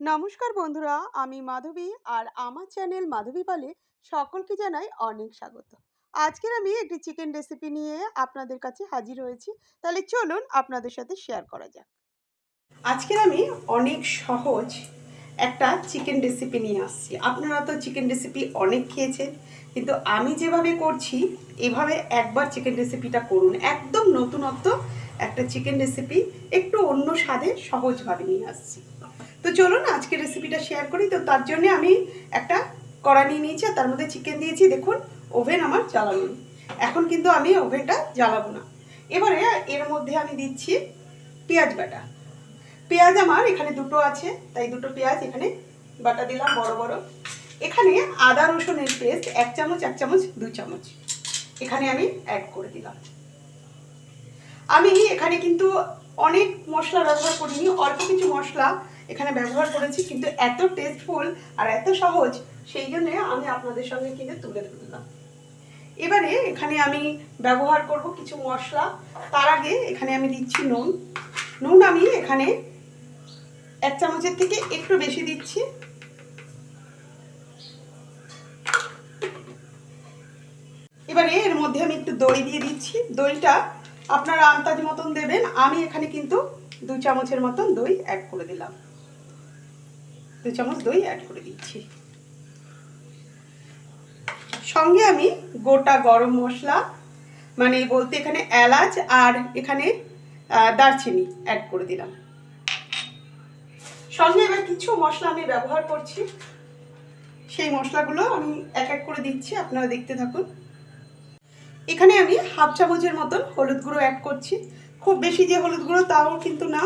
নমস্কার বন্ধুরা, আমি মাধবী আর আমার চ্যানেল মাধবী পালে সকলকে জানাই অনেক স্বাগত। আজকের আমি একটি চিকেন রেসিপি নিয়ে আপনাদের কাছে হাজির হয়েছি, তাহলে চলুন আপনাদের সাথে শেয়ার করা যাক। আজকের আমি অনেক সহজ একটা চিকেন রেসিপি নিয়ে আসছি। আপনারা তো চিকেন রেসিপি অনেক খেয়েছেন, কিন্তু আমি যেভাবে করছি, এভাবে একবার চিকেন রেসিপিটা করুন। একদম নতুনত্ব একটা চিকেন রেসিপি একটু অন্য স্বাদে সহজভাবে নিয়ে আসছি। তো চলুন আজকে রেসিপিটা শেয়ার করি। তো তার জন্য আমি একটা কড়া নিয়ে নিয়েছি আর তার মধ্যে চিকেন দিয়েছি। দেখুন ওভেন আমার জ্বালানো। এখন কিন্তু আমি ওভেনটা জ্বালাবো না। এবারে এর মধ্যে আমি দিচ্ছি পেঁয়াজ বাটা। পেঁয়াজ আমার এখানে দুটো আছে, তাই দুটো পেঁয়াজ এখানে বাটা দিলাম বড় বড়। এখানে আদা রসুনের পেস্ট এক চামচ এক চামচ, দু চামচ। এখানে আমি অ্যাড করে দিলাম। আমি এখানে কিন্তু অনেক মশলা ব্যবহার করিনি, অল্প কিছু মশলা এখানে ব্যবহার করেছি, কিন্তু এত টেস্টফুল আর এত সহজ, সেই জন্য আমি আপনাদের সঙ্গে কিন্তু তুলে ধরলাম। এবারে এখানে আমি ব্যবহার করব কিছু মশলা। তার আগে এখানে আমি দিচ্ছি নুন। নুন আমি এখানে এক চামচের থেকে একটু বেশি দিচ্ছি। এবারে এর মধ্যে আমি একটু দই দিয়ে দিচ্ছি। দইটা আপনারা আন্দাজ মতন দেবেন। আমি এখানে কিন্তু দু চামচের মতন দই অ্যাড করে দিলাম। দু চামচ দই অ্যাড করে দিচ্ছি। সঙ্গে আমি গোটা গরম মশলা মানে বলতে এখানে এলাচ আর এখানে দারচিনি অ্যাড করে দিলাম। সঙ্গে এবার কিছু মশলা আমি ব্যবহার করছি। সেই মশলাগুলো আমি এক এক করে দিচ্ছি, আপনারা দেখতে থাকুন। এখানে আমি হাফ চামচের মতন হলুদ গুঁড়ো অ্যাড করছি। খুব বেশি যে হলুদ গুঁড়ো তাও কিন্তু না।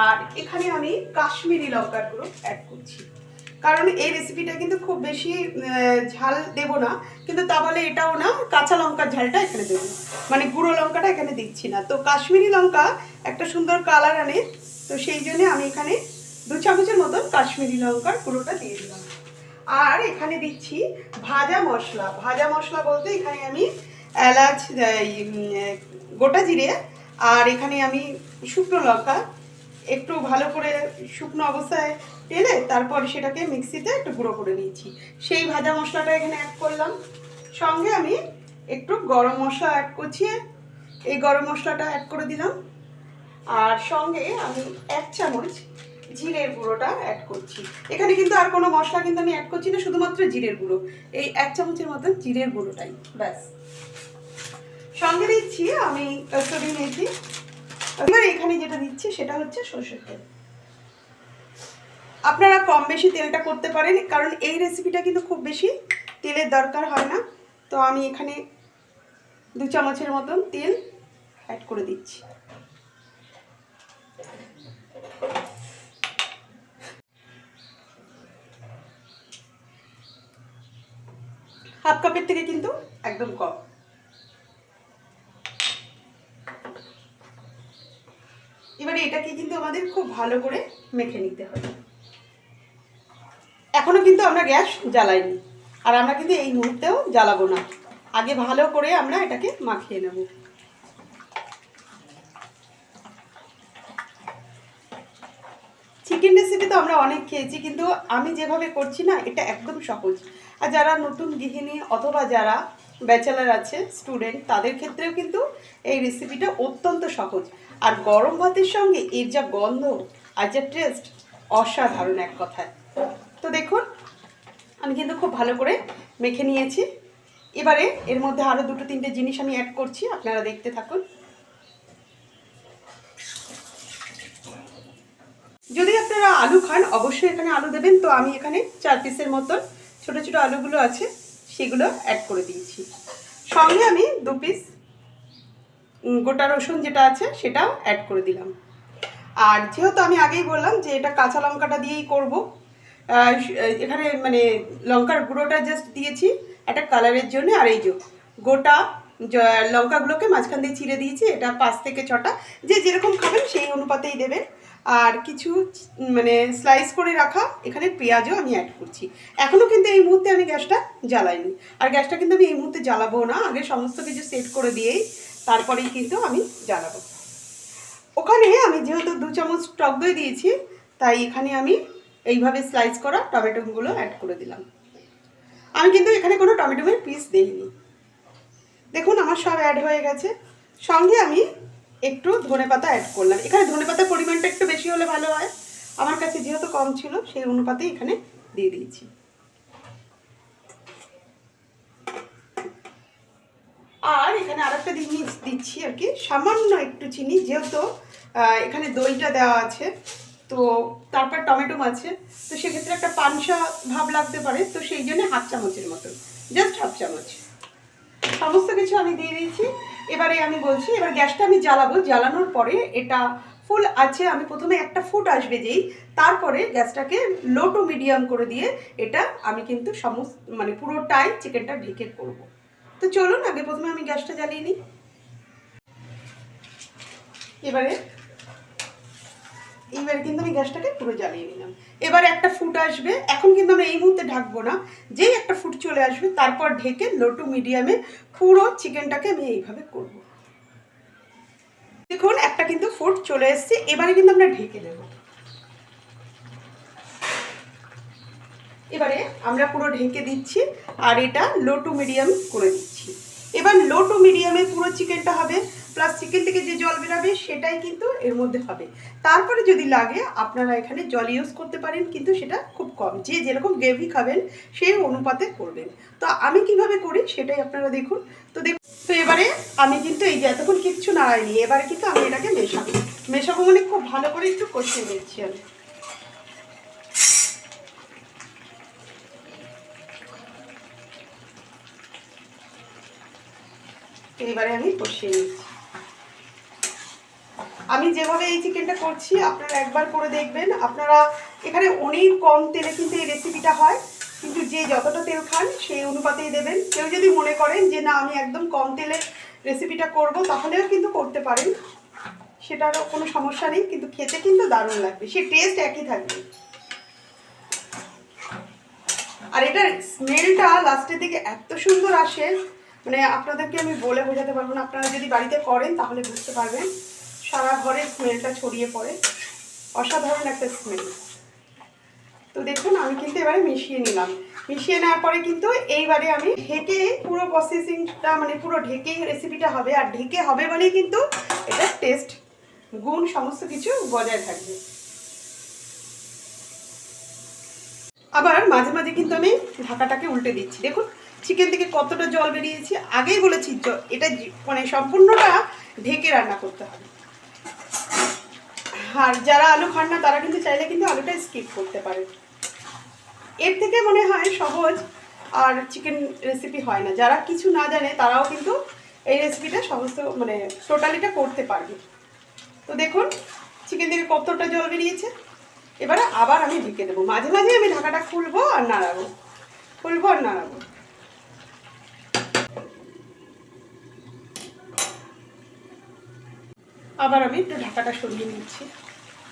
আর এখানে আমি কাশ্মীরি লঙ্কার গুঁড়ো অ্যাড করছি। কারণ এই রেসিপিটা কিন্তু খুব বেশি ঝাল দেব না, কিন্তু তা বলে এটাও না, কাঁচা লঙ্কার ঝালটা এখানে দেবো। মানে গুঁড়ো লঙ্কাটা এখানে দিচ্ছি না। তো কাশ্মীরি লঙ্কা একটা সুন্দর কালার আনে, তো সেই জন্য আমি এখানে দু চামচের মতন কাশ্মীরি লঙ্কার গুঁড়োটা দিয়ে দিলাম। আর এখানে দিচ্ছি ভাজা মশলা। ভাজা মশলা বলতে এখানে আমি এলাচ গোটা জিরে, আর এখানে আমি শুকনো লঙ্কা একটু ভালো করে শুকনো অবস্থায় টেলে তারপর সেটাকে মিক্সিতে একটু গুঁড়ো করে নিয়েছি। সেই ভাজা মশলাটা এখানে অ্যাড করলাম। সঙ্গে আমি একটু গরম মশলা অ্যাড করছি এই গরম মশলাটা অ্যাড করে দিলাম। আর সঙ্গে আমি এক চামচ জিরের গুঁড়োটা অ্যাড করছি। এখানে কিন্তু আর কোনো মশলা কিন্তু আমি অ্যাড করছি না, শুধুমাত্র জিরের গুঁড়ো। এই এক চামচের মতন জিরের গুঁড়োটাই, ব্যাস। সঙ্গে দিচ্ছি আমি কসুরি মেথি এবার এখানে যেটা দিচ্ছি সেটা হচ্ছে সর্ষের তেল। আপনারা কম বেশি তেলটা করতে পারেন, কারণ এই রেসিপিটা কিন্তু খুব বেশি তেলের দরকার হয় না। তো আমি এখানে দু চামচের মতন তেল অ্যাড করে দিচ্ছি। হাফ কাপের থেকে কিন্তু একদম কম। এবারে এটাকে কিন্তু আমাদের খুব ভালো করে মেখে নিতে হবে। এখনও কিন্তু আমরা গ্যাস জ্বালাইনি। আর আমরা কিন্তু এই মুহূর্তেও জ্বালাবো না। আগে ভালো করে আমরা এটাকে মাখিয়ে নেব। চিকেন রেসিপি তো আমরা অনেক খেয়েছি, কিন্তু আমি যেভাবে করছি না, এটা একদম সহজ। আর যারা নতুন গৃহিণী অথবা যারা ব্যাচেলার আছে, স্টুডেন্ট, তাদের ক্ষেত্রেও কিন্তু এই রেসিপিটা অত্যন্ত সহজ। আর গরম ভাতের সঙ্গে এর যা গন্ধ আর যা টেস্ট অসাধারণ এক কথায়। তো দেখুন, আমি কিন্তু খুব ভালো করে মেখে নিয়েছি। এবারে এর মধ্যে আরও দুটো তিনটে জিনিস আমি অ্যাড করছি, আপনারা দেখতে থাকুন। যদি আপনারা আলু খান, অবশ্যই এখানে আলু দেবেন। তো আমি এখানে চার পিসের মতন ছোট ছোট আলুগুলো আছে সেগুলো অ্যাড করে দিয়েছি। সঙ্গে আমি দু পিস গোটা রসুন যেটা আছে সেটাও অ্যাড করে দিলাম। আর যেহেতু আমি আগেই বললাম যে এটা কাঁচা লঙ্কাটা দিয়েই করব এখানে মানে লঙ্কার গুঁড়োটা জাস্ট দিয়েছি একটা কালারের জন্য। আর এই যে গোটা লঙ্কাগুলোকে মাঝখান দিয়ে চিড়ে দিয়েছি, এটা পাঁচ থেকে ছটা। যে যেরকম খাবেন সেই অনুপাতেই দেবেন। আর কিছু মানে স্লাইস করে রাখা, এখানে পেঁয়াজও আমি অ্যাড করছি। এখনও কিন্তু এই মুহূর্তে আমি গ্যাসটা জ্বালাইনি। আর গ্যাসটা কিন্তু আমি এই মুহূর্তে জ্বালাবো না। আগে সমস্ত কিছু সেট করে দিয়েই তারপরেই কিন্তু আমি জ্বালাবো। ওখানে আমি যেহেতু দু চামচ টক দই দিয়েছি, তাই এখানে আমি এইভাবে স্লাইস করা টমেটোগুলো অ্যাড করে দিলাম। আমি কিন্তু এখানে কোনো টমেটোমের পিস দিইনি। দেখুন, আমার সব অ্যাড হয়ে গেছে। সঙ্গে আমি একটু ধনে পাতা অ্যাড করলাম। এখানে ধনে পাতার পরিমাণটা একটু বেশি হলে ভালো হয়। আমার কাছে যেহেতু কম ছিল, সেই অনুপাতে এখানে দিয়ে দিয়েছি। আর এখানে আরেকটা জিনিস দিচ্ছি আর কি। সামান্য একটু চিনি, যেহেতু এখানে দইটা দেওয়া আছে, তো তারপর টমেটো আছে। তো সেক্ষেত্রে একটা পানসা ভাব লাগতে পারে, তো সেই জন্য হাফ চামচের মতো জাস্ট হাফ চামচ। সমস্ত কিছু আমি দিয়ে দিয়েছি। এবারে আমি বলছি, এবার গ্যাসটা আমি জ্বালাবো। জ্বালানোর পরে এটা ফুল আছে, আমি প্রথমে একটা ফুট আসবে যেই, তারপরে গ্যাসটাকে লো টু মিডিয়াম করে দিয়ে এটা আমি কিন্তু সমস্ত মানে পুরোটাই চিকেনটা ঢেকে করব। তো চলুন, আগে প্রথমে আমি গ্যাসটা জ্বালিয়ে নিই। এবারে এইবারে কিন্তু আমি গ্যাসটাকে পুরো জ্বালিয়ে নিলাম। এবারে একটা ফুট আসবে। এখন কিন্তু আমরা এই মুহূর্তে ঢাকবো না। যেই একটা ফুট চলে আসবে, তারপর ঢেকে লো টু মিডিয়ামে পুরো চিকেনটাকে আমি এইভাবে করব। দেখুন, একটা কিন্তু ফুট চলে এসছে। এবারে কিন্তু আমরা ঢেকে দেবো। এবারে আমরা পুরো ঢেকে দিচ্ছি আর এটা লো টু মিডিয়াম করে দিচ্ছি। এবার লো টু মিডিয়ামে পুরো চিকেনটা হবে। প্লাস চিকেন থেকে যে জল বেরাবে সেটাই কিন্তু এর মধ্যে হবে। তারপরে যদি লাগে, আপনারা এখানে জল ইউজ করতে পারেন, কিন্তু সেটা খুব কম। যে যেরকম গ্রেভি খাবেন সেই অনুপাতে করবেন। তো আমি কীভাবে করি সেটাই আপনারা দেখুন। তো দেখুন, তো এবারে আমি কিন্তু এই যে এতক্ষণ কিচ্ছু নাড়াইনি, এবারে কিন্তু আমি এটাকে মেশাবো। মেশাবো মানে খুব ভালো করে একটু কষিয়ে নিচ্ছি আমি। এবারে আমি কষিয়ে নিচ্ছি। আমি যেভাবে এই চিকেনটা করছি, আপনারা একবার করে দেখবেন। আপনারা এখানে অনেক কম তেলে কিন্তু এই রেসিপিটা হয়, কিন্তু যে যতটা তেল খান, সেই অনুপাতেই দেবেন। কেউ যদি মনে করেন যে, না, আমি একদম কম তেলে রেসিপিটা করব, তাহলেও কিন্তু করতে পারেন। সেটারও কোনো সমস্যা নেই, কিন্তু খেতে কিন্তু দারুণ লাগবে। সে টেস্ট একই থাকবে। আর এটার স্মেলটা লাস্টের দিকে এত সুন্দর আসে মানে আপনাদেরকে আমি বলে বোঝাতে পারব না। আপনারা যদি বাড়িতে করেন, তাহলে বুঝতে পারবেন। সারা ঘরের স্মেলটা ছড়িয়ে পড়ে। অসাধারণ একটা স্মেল তো দেখুন, আমি কিন্তু এবারে মিশিয়ে নিলাম। মিশিয়ে নেওয়ার পরে কিন্তু এইবারে আমি ঢেকে পুরো প্রসেসিংটা মানে পুরো ঢেকেই রেসিপিটা হবে। আর ঢেকে হবে বলেই কিন্তু এটা টেস্ট গুণ সমস্ত কিছু বজায় থাকবে। আবার মাঝে মাঝে কিন্তু আমি ঢাকাটাকে উল্টে দিচ্ছি। দেখুন চিকেন থেকে কতটা জল বেরিয়েছে। আগেই বলেছি এটা মানে সম্পূর্ণটা ঢেকে রান্না করতে হবে। আর যারা আলু খান না, তারা কিন্তু চাইলে কিন্তু আলুটা স্কিপ করতে পারে। এর থেকে মনে হয় সহজ আর চিকেন রেসিপি হয় না। যারা কিছু না জানে, তারাও কিন্তু এই রেসিপিটা সমস্ত মানে টোটালিটা করতে পারবে। তো দেখুন চিকেন থেকে কতটা জল বেরিয়েছে। এবারে আবার আমি ঢেকে দেবো। মাঝে মাঝে আমি ঢাকাটা খুলবো আর নাড়াবো। খুলবো আর নাড়াবো। আবার আমি একটু ঢাকাটা সরিয়ে নিচ্ছি।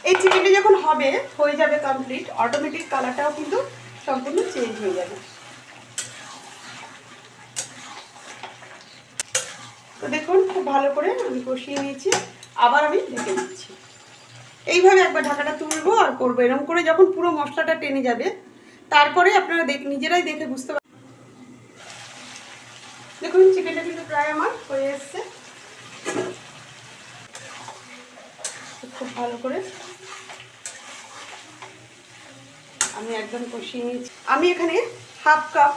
এই চিকেনটা যখন হবে, হয়ে যাবে কমপ্লিট অটোমেটিক কালারটাও কিন্তু সম্পূর্ণ চেঞ্জ হয়ে যাবে। তো দেখুন, খুব ভালো করে আমি কষিয়ে নিয়েছি, আবার আমি ঢেকে দিচ্ছি এইভাবে একবার ঢাকাটা তুলবো আর করব। এরকম করে যখন পুরো মশলাটা টেনে যাবে, তারপরে আপনারা দেখ নিজেরাই দেখে বুঝতে পারবেন দেখুন, চিকেনটা কিন্তু প্রায় আমার হয়ে এসছে। খুব ভালো করে আমি একদম কষিয়ে নিয়েছি। আমি এখানে হাফ কাপ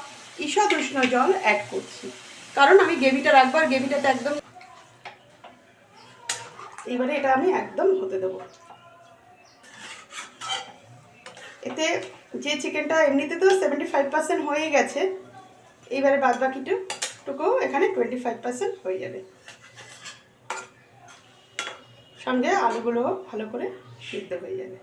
ঈষৎ উষ্ণ জল অ্যাড করছি। কারণ আমি গ্রেভিটা রাখব আর গ্রেভিটাতে একদম এবারে এটা আমি একদম হতে দেবো। এতে যে চিকেনটা এমনিতে তো সেভেন্টি ফাইভ পার্সেন্ট হয়ে গেছে, এইবারে বাদ বাকিটু এখানে টোয়েন্টি ফাইভ পার্সেন্ট হয়ে যাবে। সঙ্গে আলুগুলো ভালো করে সিদ্ধ হয়ে যাবে।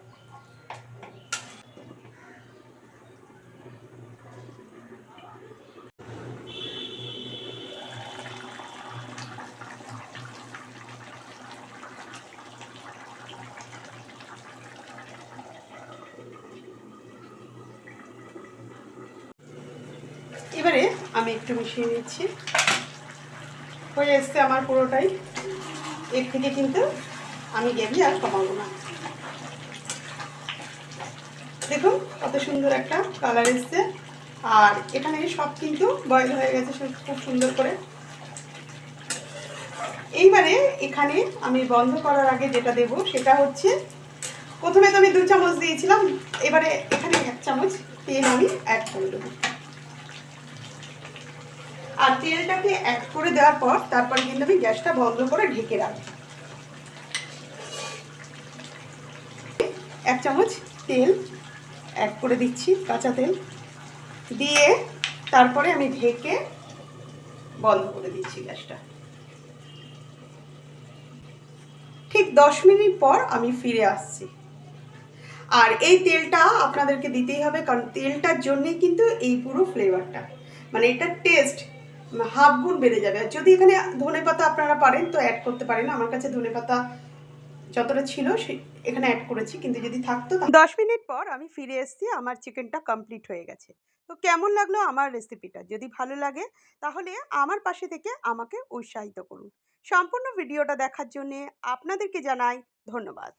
এবারে আমি একটু মিশিয়ে নিচ্ছি। হয়ে এসছে আমার পুরোটাই। এর থেকে কিন্তু আমি গ্রেভি আর কমাবো না। দেখুন, কত সুন্দর একটা কালার এসছে। আর এখানে সব কিন্তু বয়েল হয়ে গেছে খুব সুন্দর করে। এইবারে এখানে আমি বন্ধ করার আগে যেটা দেব, সেটা হচ্ছে, প্রথমে তো আমি দু চামচ দিয়েছিলাম, এবারে এখানে এক চামচ তেল আমি অ্যাড করে দেবো। আর তেলটাকে অ্যাড করে দেওয়ার পর, তারপর কিন্তু আমি গ্যাসটা বন্ধ করে ঢেকে রাখব। এক চামচ তেল অ্যাড করে দিচ্ছি, কাঁচা তেল। দিয়ে তারপরে আমি ঢেকে বন্ধ করে দিচ্ছি গ্যাসটা। ঠিক দশ মিনিট পর আমি ফিরে আসছি। আর এই তেলটা আপনাদেরকে দিতেই হবে, কারণ তেলটার জন্যেই কিন্তু এই পুরো ফ্লেভারটা মানে এটা টেস্ট হাফ গুণ বেড়ে যাবে। আর যদি এখানে ধনে পাতা আপনারা পারেন, তো অ্যাড করতে পারেন। আমার কাছে ধনে পাতা যতটা ছিল সে এখানে অ্যাড করেছি, কিন্তু যদি থাকতো দশ মিনিট পর আমি ফিরে এসেছি, আমার চিকেনটা কমপ্লিট হয়ে গেছে। তো কেমন লাগল আমার রেসিপিটা যদি ভালো লাগে, তাহলে আমার পাশে থেকে আমাকে উৎসাহিত করুন। সম্পূর্ণ ভিডিওটা দেখার জন্যে আপনাদেরকে জানাই ধন্যবাদ।